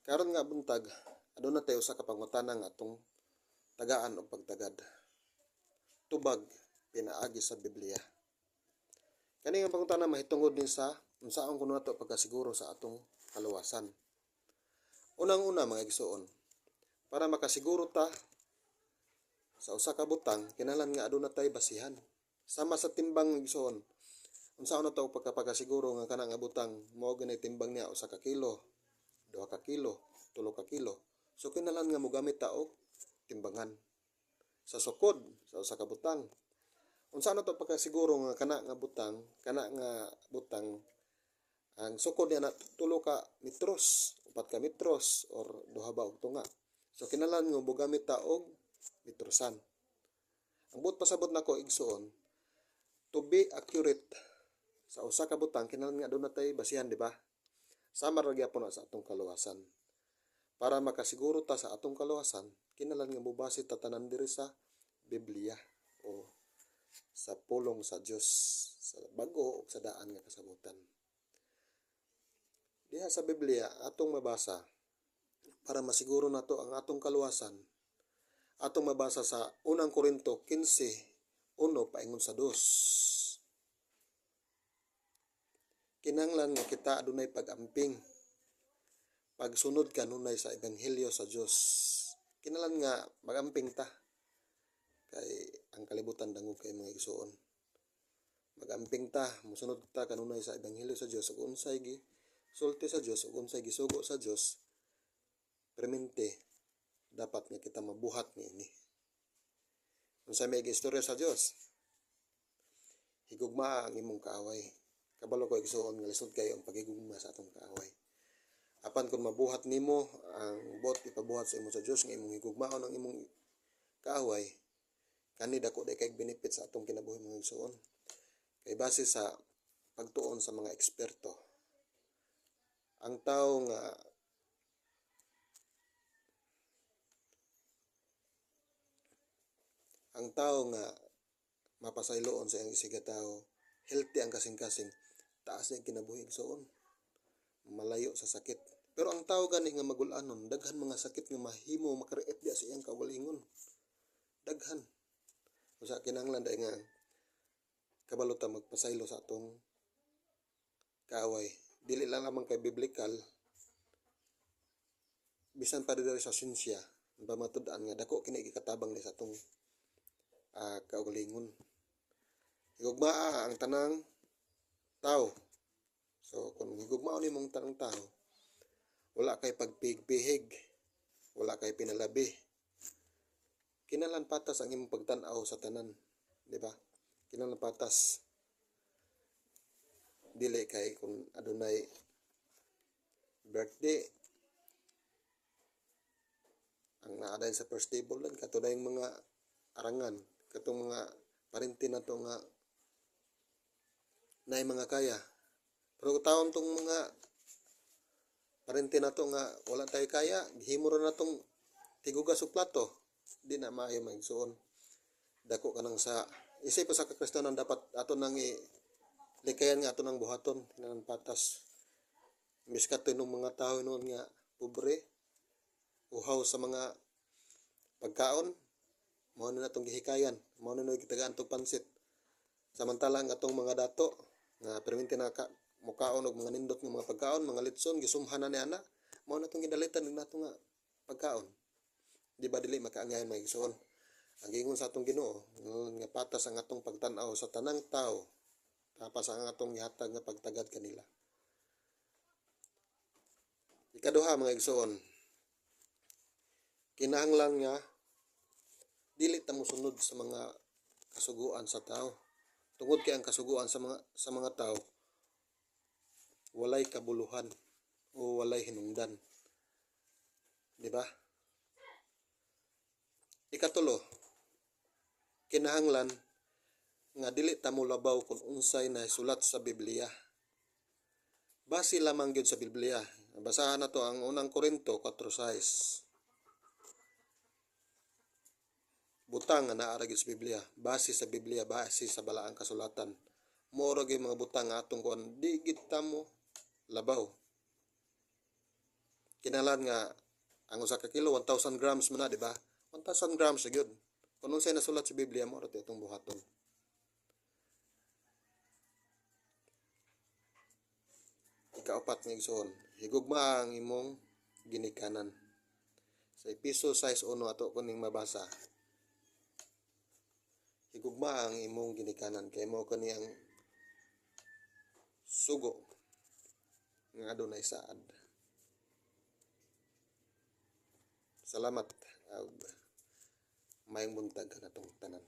Karon nga buntag, aduna tayo sa kapangutana nga atong tagaan o pagtagad. Tubag pinaagi sa Biblia. Kani nga pangutana mahitungod din sa unsaon kuno nato pagkasiguro sa atong kaluwasan. Unang-una mga igsoon, para makasiguro ta sa usa ka butang kinahanglan nga aduna tay basihan. Sama sa timbang mga igsoon, unsaon na to pagkapagasiguro nga kana nga butang mao ganay timbang niya usa ka kilo, duha ka kilo, tulo ka kilo. So kinahanglan nga mogamit ta og timbangan sa sukod sa usa ka butang. Unsa na to pagkasiguro nga kana nga butang, kana nga butang ang sukod niya na tulo ka metros, upat ka metros or duha ba og tunga. So kinahanglan nga mogamit ta og metrosan. Ang buot pasabot nako igsoon, to be accurate sa usa ka butang kinahanglan nga aduna tay basihan, di ba? Sama ra gyapon sa atong kaluwasan. Para makasiguro ta sa atong kaluwasan, kinalan nga mubase ta tanan diri sa Biblia o sa pulong sa Dios sa bago o sa daan nga kasabutan. Diha sa Biblia atong mabasa para masiguro nato ang atong kaluwasan. Atong mabasa sa unang Korinto 15:1 paingon sa 2 kinanglan mo kita adunay pagamping. Pagsunod kanunay sa ebanghelyo sa Dios kinalan nga magamping ta. Kay ang kalibutan dangog kay mga igsuon. Magamping ta musunod ta kanunay sa ebanghelyo sa Dios ug unsay gi sulti sa Dios ug unsay gisugo sa Dios permente dapat nga kita mabuhat niini. Unsay may istorya sa Dios higugma ang imong kaaway. Kabalo ko igsoon nga lisod kayo ang pagigugma sa atong kaaway. Apan kung mabuhat nimo ang bot ipabuhat sa imo sa Dios nga imong higugmaon ang imong kaaway, kani dako day kay benefit sa atong kinabuhi mga igsoon. Kay base sa pagtuon sa mga eksperto. Ang tao nga ang tao nga mapasayloon sa iyang isiga tao, healthy ang kasing-kasing, taas na yung kinabuhi igsoon. Malayo sa sakit. Pero ang tao gani nga magulanon, daghan mga sakit nga mahimo makareet diya sa iyang kaugalingon. Daghan. Usa kinahanglan dai nga kabalo magpasaylo sa atong kaaway. Dili lang lamang kay biblikal bisan pa diri sa sinsya ba matud-an nga dako kini gikatabang ni sa atong ah, kaugalingon. Higugmaa ang tanang tao. So kung higugmao ni mong tanang tao, wala kay pagpihig-pihig, wala kay pinalabi. Kinalan patas ang imong pagtan-aw sa tanan, di ba? Kinalan patas dili kay kung adunay birthday ang naaday sa first table lang katulad yung mga arangan katong mga parinti na to nga na mga kaya. Pero taon tong mga parinti na to nga wala tayo kaya gihimo ra na tong tiguga sa plato. Di na maayo magsuon dako ka nang sa isip pa sa kakristanan dapat ato nang i likayan nga ato nang buhaton kinahanglan patas. Miskat to mga tao noon nga pobre uhaw sa mga pagkaon mao na natong gihikayan. Mao na gitagaan tong pansit. Samantalang atong mga dato nga perminti na ka mukaon og mga nindot nga mga pagkaon mga litson gisumhan na ni ana. Mao na tong gidalitan ng nato nga pagkaon. Di ba dili makaangayan mga igsoon? Ang gingon sa atong Ginoo nga patas ang atong pagtan-aw sa tanang tao tapos ang atong gihatag nga pagtagad kanila. Ikaduha mga igsoon kinahanglan nga dili ta mosunod sa mga kasuguan sa tao tungod kay ang kasuguan sa mga sa mga tao walay kabuluhan o walay hinungdan. Di ba? Ikatulo kinahanglan nga dili ta mulabaw kung unsay na sulat sa Biblia. Base lamang gyud sa Biblia. Basahan na to ang unang Korinto 4:6 butang nga gyud sa Biblia base sa Biblia base sa balaang kasulatan moro gyud mga butang nga atong kuan di gid ta mo labaw Kinalan nga ang usa ka kilo 1000 grams man di ba? 1000 grams gyud. Kung unsay nasulat sa Biblia mo ra itong buhaton. Ikaapat nga igsoon, higugma ang imong ginikanan. Sa episo 6:1 ato kuning mabasa. Higugma ang imong ginikanan kay mo kani ang sugo nga adunay saad. Salamat ug mayong buntag kanatong tanan.